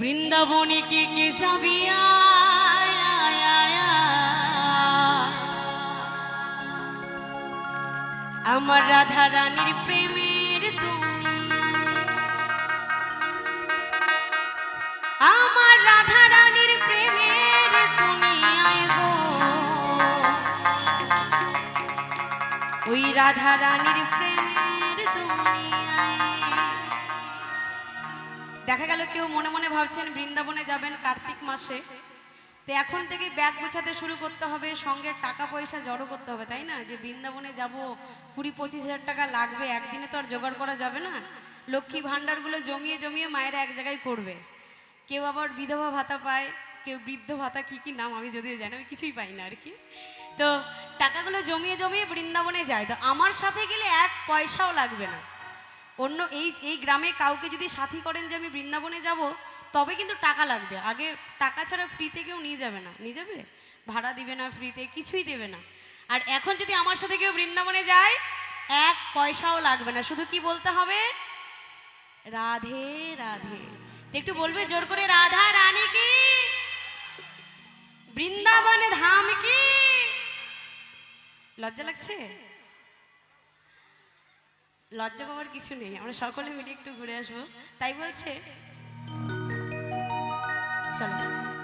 বৃন্দাবনে কে কে যাবি। আমার রাধা রানীর প্রেমের আমার রাধা রানীর প্রেমের ওই রাধা রানীর প্রেমের দেখা গেল কেউ মনে মনে ভাবছেন বৃন্দাবনে যাবেন কার্তিক মাসে। তো এখন থেকে ব্যাগ গোছাতে শুরু করতে হবে, সঙ্গে টাকা পয়সা জড়ো করতে হবে, তাই না? যে বৃন্দাবনে যাব, কুড়ি পঁচিশ হাজার টাকা লাগবে, একদিনে তো আর জোগাড় করা যাবে না। লক্ষ্মী ভাণ্ডারগুলো জমিয়ে জমিয়ে মায়েরা এক জায়গায় করবে। কেউ আবার বিধবা ভাতা পায়, কেউ বৃদ্ধ ভাতা, কী কী নাম আমি যদিও জানি আমি কিছুই পাই না আর কি। তো টাকাগুলো জমিয়ে জমিয়ে বৃন্দাবনে যায়। তো আমার সাথে গেলে এক পয়সাও লাগবে না। অন্য এই এই গ্রামে কাউকে যদি সাথী করেন যে আমি বৃন্দাবনে যাব, তবে কিন্তু টাকা লাগবে। আগে টাকা ছাড়া ফ্রিতে কেউ নিয়ে যাবে না। নিয়ে যাবে? ভাড়া দিবে না ফ্রিতে কিছুই দেবে না। আর এখন যদি আমার সাথে কেউ বৃন্দাবনে যায়, এক পয়সাও লাগবে না। শুধু কি বলতে হবে? রাধে রাধে। একটু বলবে জোর করে, রাধা রানী কি? বৃন্দাবনে ধাম কি? লজ্জা লাগছে? লজ্জা পাওয়ার কিছু নেই আমরা সকলে মিলে একটু ঘুরে আসব। তাই বলছে? চলো।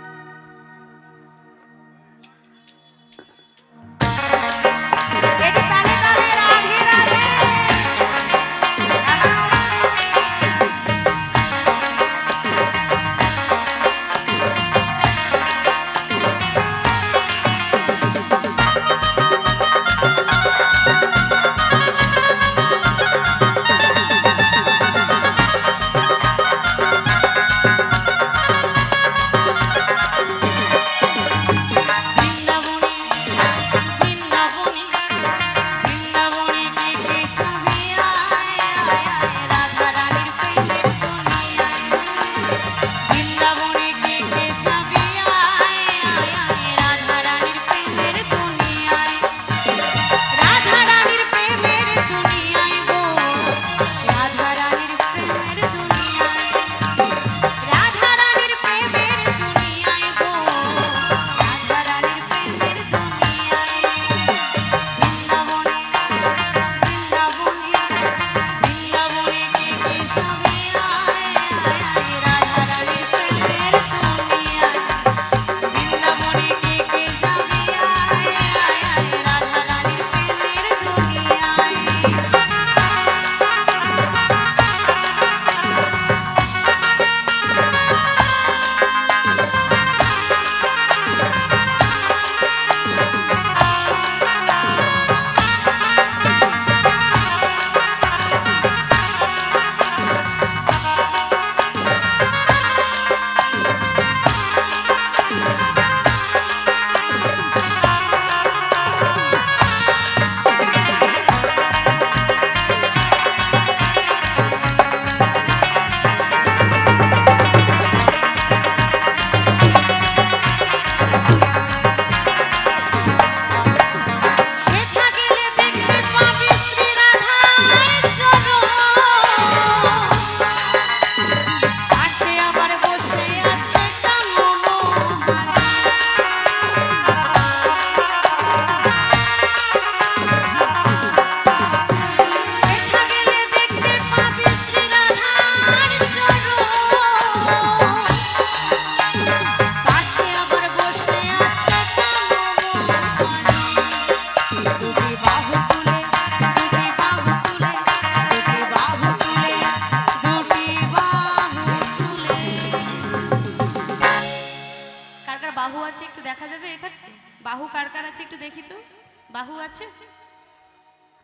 বাহু আছে?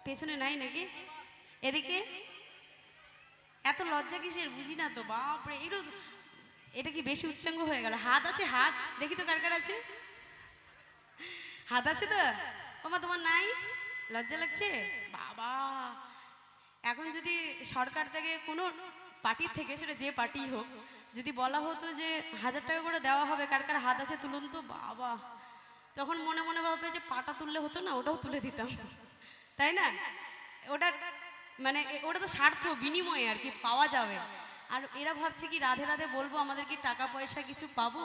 পেছনে নাই নাকি? এদিকে? এত লজ্জা কিসের? বুঝি না তো, বাপরে একটু এটা কি বেশি উচ্চাঙ্গ হয়ে গেল? হাত আছে, হাত। দেখি তো কার কার আছে। হাত আছে তো? ওমা, তোমার নাই? লজ্জা লাগছে? বাবা। এখন যদি সরকার থেকে কোনো পার্টির থেকে, সেটা যে পার্টি হোক, যদি বলা হতো যে হাজার টাকা করে দেওয়া হবে, কার কার হাত আছে তুলুন তো, বাবা। তখন মনে মনে ভাবে যে পাটা তুললে হতো না, ওটাও তুলে দিতাম। তাই না? ওটা মানে ওটা তো স্বার্থ, বিনিময়ে আর কি, পাওয়া যাবে। আর এরা ভাবছে কি, রাধে রাধে বলব, আমাদের কি টাকা পয়সা কিছু পাবো?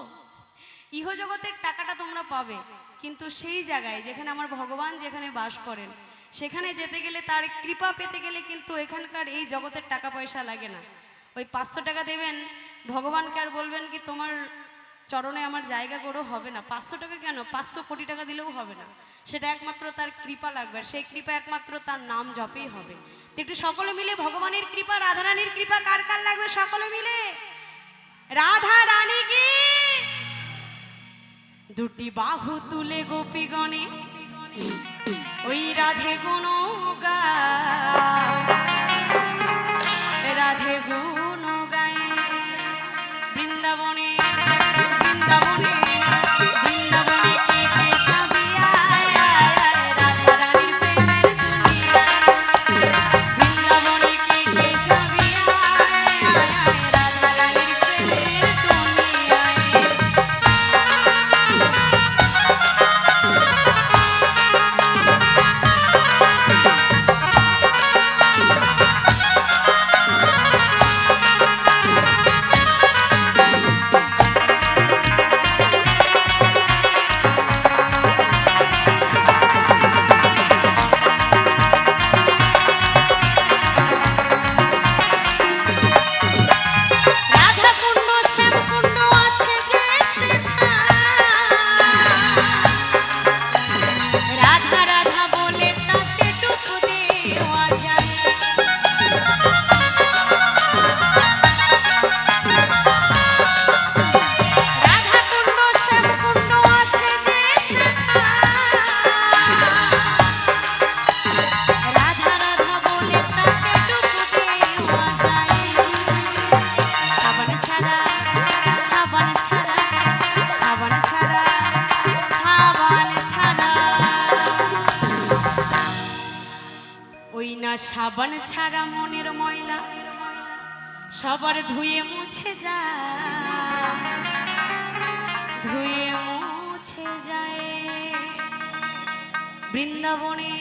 ইহজগতের টাকাটা তোমরা পাবে, কিন্তু সেই জায়গায় যেখানে আমার ভগবান যেখানে বাস করেন, সেখানে যেতে গেলে তার কৃপা পেতে গেলে কিন্তু এখানকার এই জগতের টাকা পয়সা লাগে না। ওই পাঁচশো টাকা দেবেন, ভগবানকে আর বলবেন কি, তোমার চরণে আমার জায়গা করো হবে না। পাঁচশো টাকা কেন? পাঁচশো কোটি টাকা দিলেও হবে না। সেটা একমাত্র তার কৃপা লাগবে আর সেই কৃপা একমাত্র তার নাম জপেই হবে। তো একটু সকলে মিলে ভগবানের কৃপা, রাধারানীর কৃপা কার কার লাগবে সকলে মিলে? রাধা রানী কি? দুটি বাহু তুলে গোপীগণে ওই রাধে গুণ না সাবান ছাড়া মনের ময়লা সবার ধুয়ে মুছে যায় ধুয়ে মুছে যায় বৃন্দাবনে।